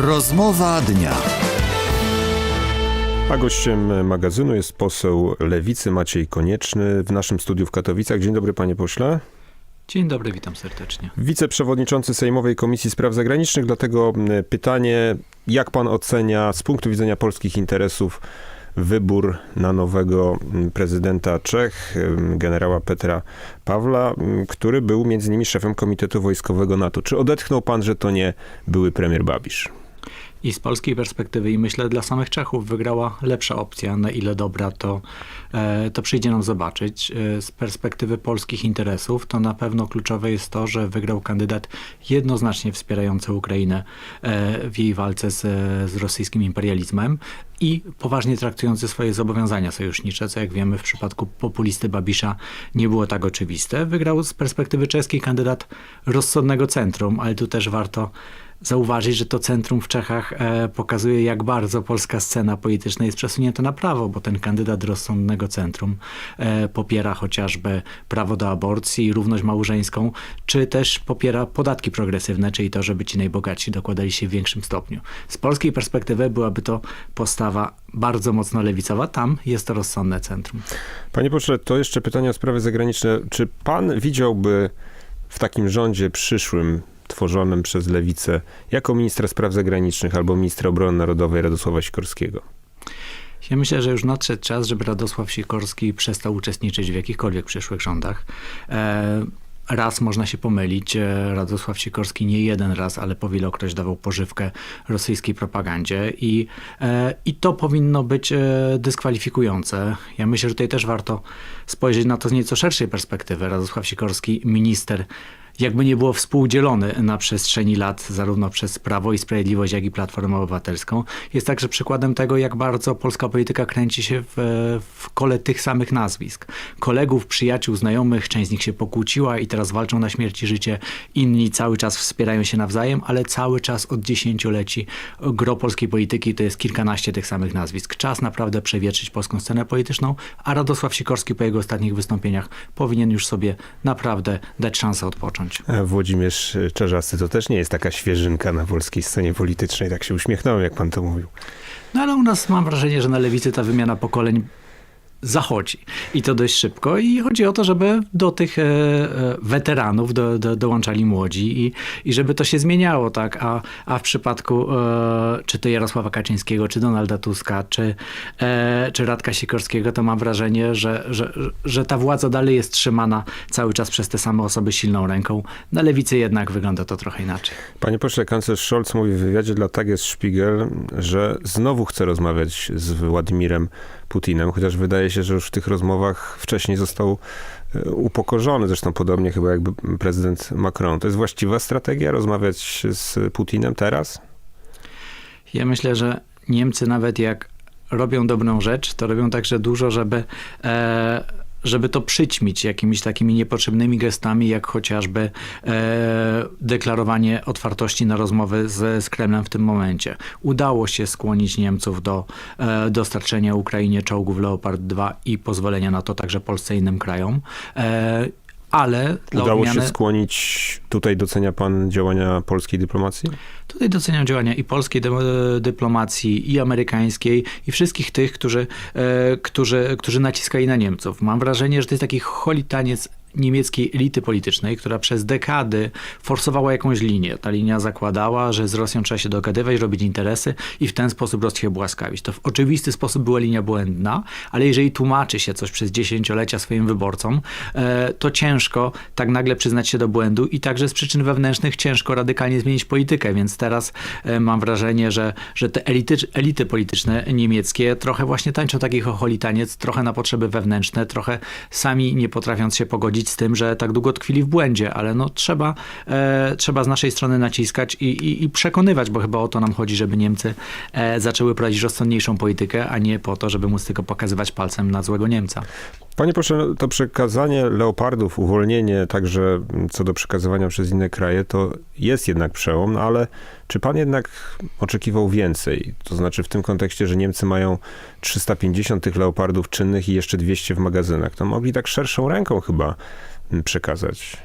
Rozmowa dnia. A gościem magazynu jest poseł Lewicy Maciej Konieczny w naszym studiu w Katowicach. Dzień dobry panie pośle. Dzień dobry, witam serdecznie. Wiceprzewodniczący Sejmowej Komisji Spraw Zagranicznych, dlatego pytanie, jak pan ocenia z punktu widzenia polskich interesów wybór na nowego prezydenta Czech, generała Petra Pawla, który był między innymi szefem Komitetu Wojskowego NATO. Czy odetchnął pan, że to nie były premier Babisz? I z polskiej perspektywy, i myślę dla samych Czechów, wygrała lepsza opcja. Na ile dobra, to, e, to przyjdzie nam zobaczyć. E, z perspektywy polskich interesów, to na pewno kluczowe jest to, że wygrał kandydat jednoznacznie wspierający Ukrainę e, w jej walce z, z rosyjskim imperializmem i poważnie traktujący swoje zobowiązania sojusznicze, co jak wiemy w przypadku populisty Babisza nie było tak oczywiste. Wygrał z perspektywy czeskiej kandydat rozsądnego centrum, ale tu też warto zauważyć, że to centrum w Czechach e, pokazuje, jak bardzo polska scena polityczna jest przesunięta na prawo, bo ten kandydat rozsądnego centrum e, popiera chociażby prawo do aborcji, równość małżeńską, czy też popiera podatki progresywne, czyli to, żeby ci najbogatsi dokładali się w większym stopniu. Z polskiej perspektywy byłaby to postawa bardzo mocno lewicowa, tam jest to rozsądne centrum. Panie pośle, to jeszcze pytanie o sprawy zagraniczne. Czy pan widziałby w takim rządzie przyszłym, tworzonym przez lewicę, jako ministra spraw zagranicznych albo ministra obrony narodowej Radosława Sikorskiego? Ja myślę, że już nadszedł czas, żeby Radosław Sikorski przestał uczestniczyć w jakichkolwiek przyszłych rządach. E, raz można się pomylić. E, Radosław Sikorski nie jeden raz, ale powielokroć dawał pożywkę rosyjskiej propagandzie i, e, i to powinno być e, dyskwalifikujące. Ja myślę, że tutaj też warto spojrzeć na to z nieco szerszej perspektywy. Radosław Sikorski, minister jakby nie było współdzielony na przestrzeni lat zarówno przez Prawo i Sprawiedliwość, jak i Platformę Obywatelską. Jest także przykładem tego, jak bardzo polska polityka kręci się w, w kole tych samych nazwisk. Kolegów, przyjaciół, znajomych, część z nich się pokłóciła i teraz walczą na śmierć i życie. Inni cały czas wspierają się nawzajem, ale cały czas od dziesięcioleci gro polskiej polityki to jest kilkanaście tych samych nazwisk. Czas naprawdę przewietrzyć polską scenę polityczną, a Radosław Sikorski po jego ostatnich wystąpieniach powinien już sobie naprawdę dać szansę odpocząć. A Włodzimierz Czarzasty to też nie jest taka świeżynka na polskiej scenie politycznej. Tak się uśmiechnąłem, jak pan to mówił. No ale u nas mam wrażenie, że na lewicy ta wymiana pokoleń zachodzi. I to dość szybko. I chodzi o to, żeby do tych e, e, weteranów do, do, dołączali młodzi i, i żeby to się zmieniało, tak? A, a w przypadku e, czy to Jarosława Kaczyńskiego, czy Donalda Tuska, czy, czy Radka Sikorskiego, to mam wrażenie, że, że, że ta władza dalej jest trzymana cały czas przez te same osoby silną ręką. Na lewicy jednak wygląda to trochę inaczej. Panie pośle, kanclerz Scholz mówi w wywiadzie dla Tages Spiegel, że znowu chce rozmawiać z Władimirem Putinem, chociaż wydaje się, że już w tych rozmowach wcześniej został e, upokorzony, zresztą podobnie chyba jakby prezydent Macron. To jest właściwa strategia rozmawiać z Putinem teraz? Ja myślę, że Niemcy nawet jak robią dobrą rzecz, to robią także dużo, żeby, e, żeby to przyćmić jakimiś takimi niepotrzebnymi gestami, jak chociażby e, deklarowanie otwartości na rozmowy z, z Kremlem w tym momencie. Udało się skłonić Niemców do e, dostarczenia Ukrainie czołgów Leopard 2 i pozwolenia na to także Polsce i innym krajom. E, ale dla Udało odmiany... się skłonić, tutaj docenia pan działania polskiej dyplomacji? Tutaj doceniam działania i polskiej dy dyplomacji, i amerykańskiej, i wszystkich tych, którzy, e, którzy, którzy naciskali na Niemców. Mam wrażenie, że to jest taki holitaniec niemieckiej elity politycznej, która przez dekady forsowała jakąś linię. Ta linia zakładała, że z Rosją trzeba się dogadywać, robić interesy i w ten sposób Rosję błaskawić. To w oczywisty sposób była linia błędna, ale jeżeli tłumaczy się coś przez dziesięciolecia swoim wyborcom, e, to ciężko tak nagle przyznać się do błędu i także z przyczyn wewnętrznych ciężko radykalnie zmienić politykę, więc teraz e, mam wrażenie, że, że te elity, elity polityczne niemieckie trochę właśnie tańczą taki chocholitaniec, trochę na potrzeby wewnętrzne, trochę sami nie potrafiąc się pogodzić z tym, że tak długo tkwili w błędzie, ale no trzeba, e, trzeba z naszej strony naciskać i, i, i, przekonywać, bo chyba o to nam chodzi, żeby Niemcy e, zaczęły prowadzić rozsądniejszą politykę, a nie po to, żeby móc tylko pokazywać palcem na złego Niemca. Panie pośle, to przekazanie leopardów, uwolnienie także co do przekazywania przez inne kraje, to jest jednak przełom, no ale czy pan jednak oczekiwał więcej? To znaczy w tym kontekście, że Niemcy mają 350 tych leopardów czynnych i jeszcze 200 w magazynach. To mogli tak szerszą ręką chyba przekazać.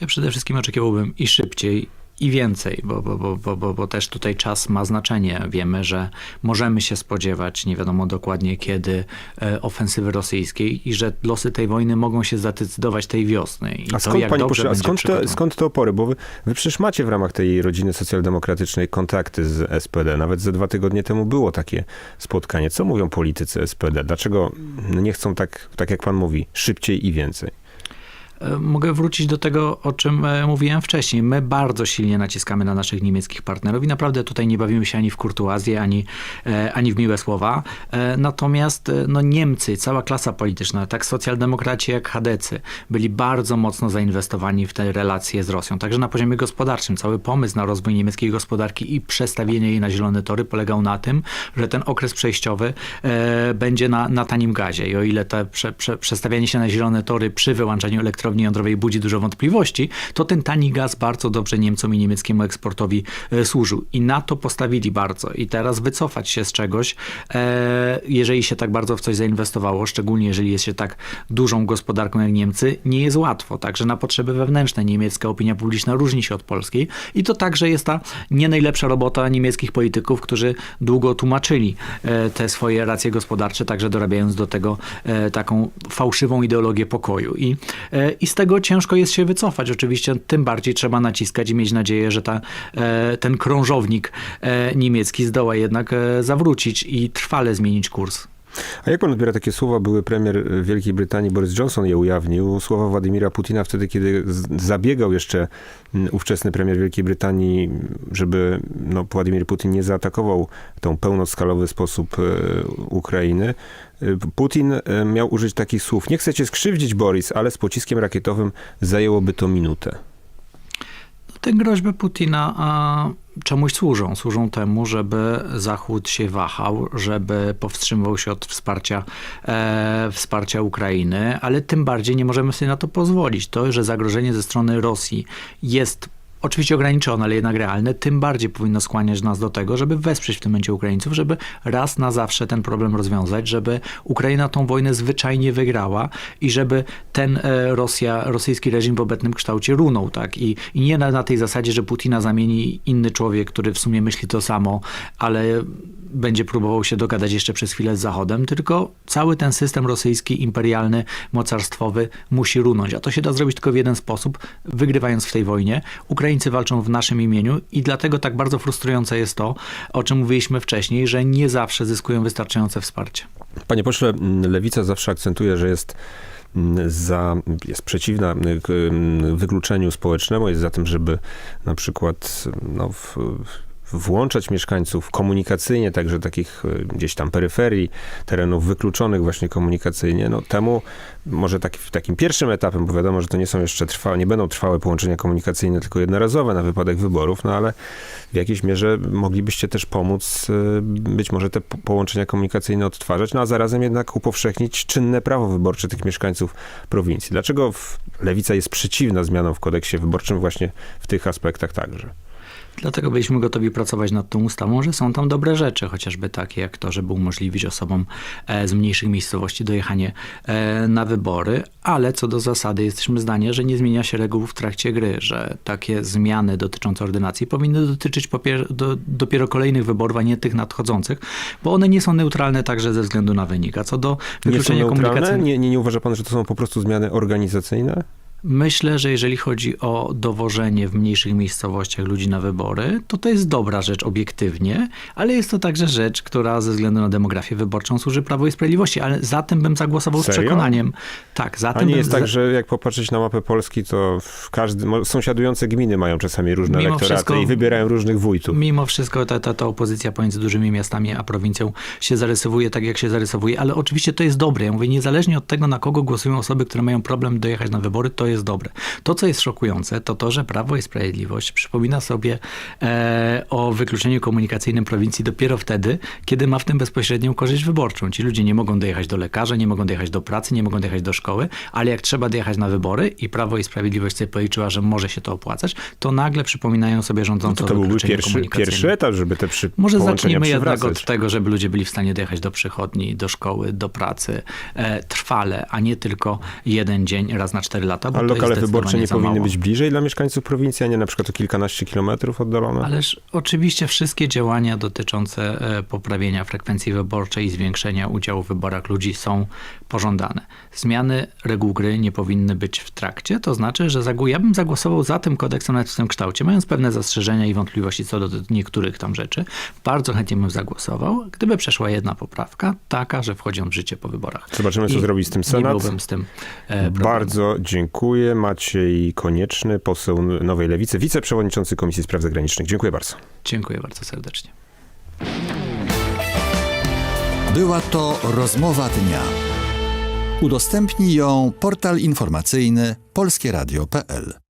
Ja przede wszystkim oczekiwałbym i szybciej, i więcej, bo, bo, bo, bo, bo, też tutaj czas ma znaczenie. Wiemy, że możemy się spodziewać, nie wiadomo dokładnie kiedy, e, ofensywy rosyjskiej i że losy tej wojny mogą się zadecydować tej wiosny. I A to, skąd, jak dobrze pośle, a będzie skąd te, skąd te opory? Bo wy, wy przecież macie w ramach tej rodziny socjaldemokratycznej kontakty z SPD. Nawet ze dwa tygodnie temu było takie spotkanie. Co mówią politycy SPD? Dlaczego nie chcą tak, tak jak pan mówi, szybciej i więcej? E, Mogę wrócić do tego, o czym e, mówiłem wcześniej. My bardzo silnie naciskamy na naszych niemieckich partnerów i naprawdę tutaj nie bawimy się ani w kurtuazję, ani, e, ani w miłe słowa. Natomiast no, Niemcy, cała klasa polityczna, tak socjaldemokraci jak chadecy, byli bardzo mocno zainwestowani w te relacje z Rosją. Także na poziomie gospodarczym cały pomysł na rozwój niemieckiej gospodarki i przestawienie jej na zielone tory polegał na tym, że ten okres przejściowy będzie na, na tanim gazie. I o ile to prze, prze, przestawianie się na zielone tory przy wyłączaniu elektrowni jądrowej budzi dużo wątpliwości, to ten tani gaz bardzo dobrze Niemcom i niemieckiemu eksportowi e, służył. I na to postawili bardzo. I teraz wycofać się z czegoś, e, jeżeli się tak bardzo w coś zainwestowało, szczególnie jeżeli jest się tak dużą gospodarką jak Niemcy, nie jest łatwo. Także na potrzeby wewnętrzne niemiecka opinia publiczna różni się od polskiej i to także jest ta nie najlepsza robota niemieckich polityków, którzy długo tłumaczyli e, te swoje racje gospodarcze, także dorabiając do tego taką fałszywą ideologię pokoju. I, I z tego ciężko jest się wycofać. Oczywiście tym bardziej trzeba naciskać i mieć nadzieję, że ta, e, ten krążownik e, niemiecki zdoła jednak e, zawrócić i trwale zmienić kurs. A jak pan odbiera takie słowa? Były premier Wielkiej Brytanii Boris Johnson je ujawnił. Słowa Władimira Putina wtedy, kiedy zabiegał jeszcze ówczesny premier Wielkiej Brytanii, żeby no, Władimir Putin nie zaatakował tą pełnoskalowy sposób e, Ukrainy. E, Putin e, miał użyć takich słów. Nie chcę cię skrzywdzić, Boris, ale z pociskiem rakietowym zajęłoby to minutę. Te groźby Putina a, czemuś służą. Służą temu, żeby Zachód się wahał, żeby powstrzymywał się od wsparcia, e, wsparcia Ukrainy, ale tym bardziej nie możemy sobie na to pozwolić. To, że zagrożenie ze strony Rosji jest oczywiście ograniczone, ale jednak realne, tym bardziej powinno skłaniać nas do tego, żeby wesprzeć w tym momencie Ukraińców, żeby raz na zawsze ten problem rozwiązać, żeby Ukraina tą wojnę zwyczajnie wygrała i żeby ten e, Rosja, rosyjski reżim w obecnym kształcie runął, tak? I, i nie na, na tej zasadzie, że Putina zamieni inny człowiek, który w sumie myśli to samo, ale będzie próbował się dogadać jeszcze przez chwilę z Zachodem, tylko cały ten system rosyjski, imperialny, mocarstwowy musi runąć. A to się da zrobić tylko w jeden sposób, wygrywając w tej wojnie. Ukraińcy walczą w naszym imieniu i dlatego tak bardzo frustrujące jest to, o czym mówiliśmy wcześniej, że nie zawsze zyskują wystarczające wsparcie. Panie pośle, lewica zawsze akcentuje, że jest m, za, jest przeciwna k- m, wykluczeniu społecznemu, jest za tym, żeby na przykład no, w, włączać mieszkańców komunikacyjnie, także takich e, gdzieś tam peryferii, terenów wykluczonych właśnie komunikacyjnie. No temu może taki, takim pierwszym etapem, bo wiadomo, że to nie są jeszcze trwałe, nie będą trwałe połączenia komunikacyjne, tylko jednorazowe na wypadek wyborów, no ale w jakiejś mierze moglibyście też pomóc y, być może te po- połączenia komunikacyjne odtwarzać, no a zarazem jednak upowszechnić czynne prawo wyborcze tych mieszkańców prowincji. Dlaczego lewica jest przeciwna zmianom w kodeksie wyborczym właśnie w tych aspektach także? Dlatego byliśmy gotowi pracować nad tą ustawą, że są tam dobre rzeczy, chociażby takie jak to, żeby umożliwić osobom e, z mniejszych miejscowości dojechanie e, na wybory, ale co do zasady jesteśmy zdania, że nie zmienia się reguł w trakcie gry, że takie zmiany dotyczące ordynacji powinny dotyczyć do, dopiero kolejnych wyborów, a nie tych nadchodzących, bo one nie są neutralne także ze względu na wynik. A co do Nie są wykluczenia komunikacyjnego... Nie, nie, nie uważa pan, że to są po prostu zmiany organizacyjne? Myślę, że jeżeli chodzi o dowożenie w mniejszych miejscowościach ludzi na wybory, to to jest dobra rzecz obiektywnie, ale jest to także rzecz, która ze względu na demografię wyborczą służy Prawo i Sprawiedliwości, ale za tym bym zagłosował z Serio? przekonaniem. Tak, za A tym nie bym jest tak, że jak popatrzeć na mapę Polski, to każdy, sąsiadujące gminy mają czasami różne Mimo elektoraty wszystko- i wybierają różnych wójtów. Mimo wszystko ta, ta, ta opozycja pomiędzy dużymi miastami a prowincją się zarysowuje tak, jak się zarysowuje, ale oczywiście to jest dobre. Ja mówię, niezależnie od tego, na kogo głosują osoby, które mają problem dojechać na wybory, to jest dobre. To, co jest szokujące, to to, że Prawo i Sprawiedliwość przypomina sobie e, o wykluczeniu komunikacyjnym prowincji dopiero wtedy, kiedy ma w tym bezpośrednią korzyść wyborczą. Ci ludzie nie mogą dojechać do lekarza, nie mogą dojechać do pracy, nie mogą dojechać do szkoły, ale jak trzeba dojechać na wybory i Prawo i Sprawiedliwość sobie policzyła, że może się to opłacać, to nagle przypominają sobie rządzący To, o to byłby pierwszy, pierwszy etap, żeby te przy, Może zacznijmy jednak od tego, żeby ludzie byli w stanie dojechać do przychodni, do szkoły, do pracy e, trwale, a nie tylko jeden dzień raz na cztery lata, bo Jest lokale wyborcze nie powinny być bliżej dla mieszkańców prowincji, a nie na przykład o kilkanaście kilometrów oddalone? Ależ oczywiście wszystkie działania dotyczące e, poprawienia frekwencji wyborczej i zwiększenia udziału w wyborach ludzi są pożądane. Zmiany reguł gry nie powinny być w trakcie, to znaczy, że ja bym zagłosował za tym kodeksem nawet w tym kształcie, mając pewne zastrzeżenia i wątpliwości co do niektórych tam rzeczy. Bardzo chętnie bym zagłosował, gdyby przeszła jedna poprawka, taka, że wchodzi on w życie po wyborach. Zobaczymy, co I zrobi z tym Nie Senat. byłbym z tym e. Bardzo dziękuję. Maciej Konieczny, poseł Nowej Lewicy, wiceprzewodniczący Komisji Spraw Zagranicznych. Dziękuję bardzo. Dziękuję bardzo serdecznie. Była to rozmowa dnia. Udostępnij ją portal informacyjny polskieradio.pl.